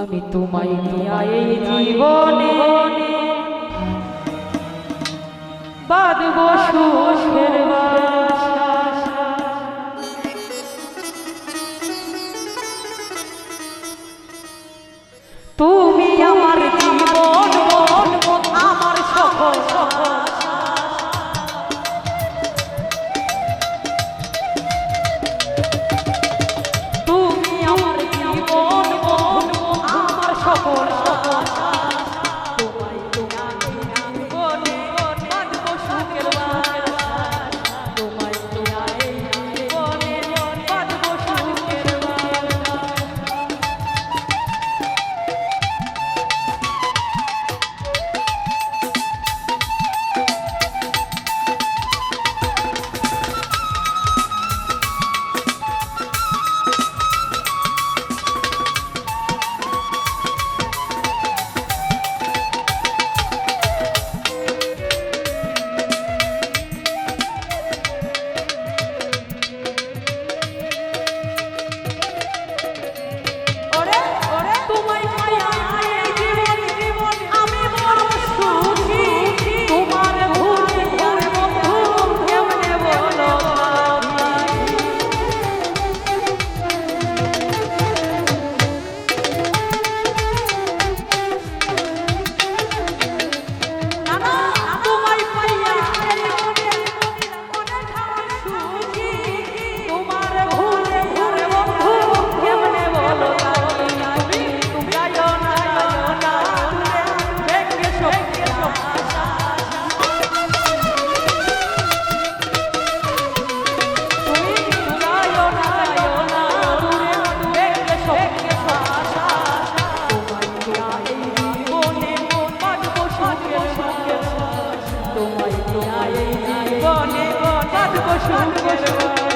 আমি তোমায় দিয়া এই জীবনে বাদ শুষ koşun, hadi koşun.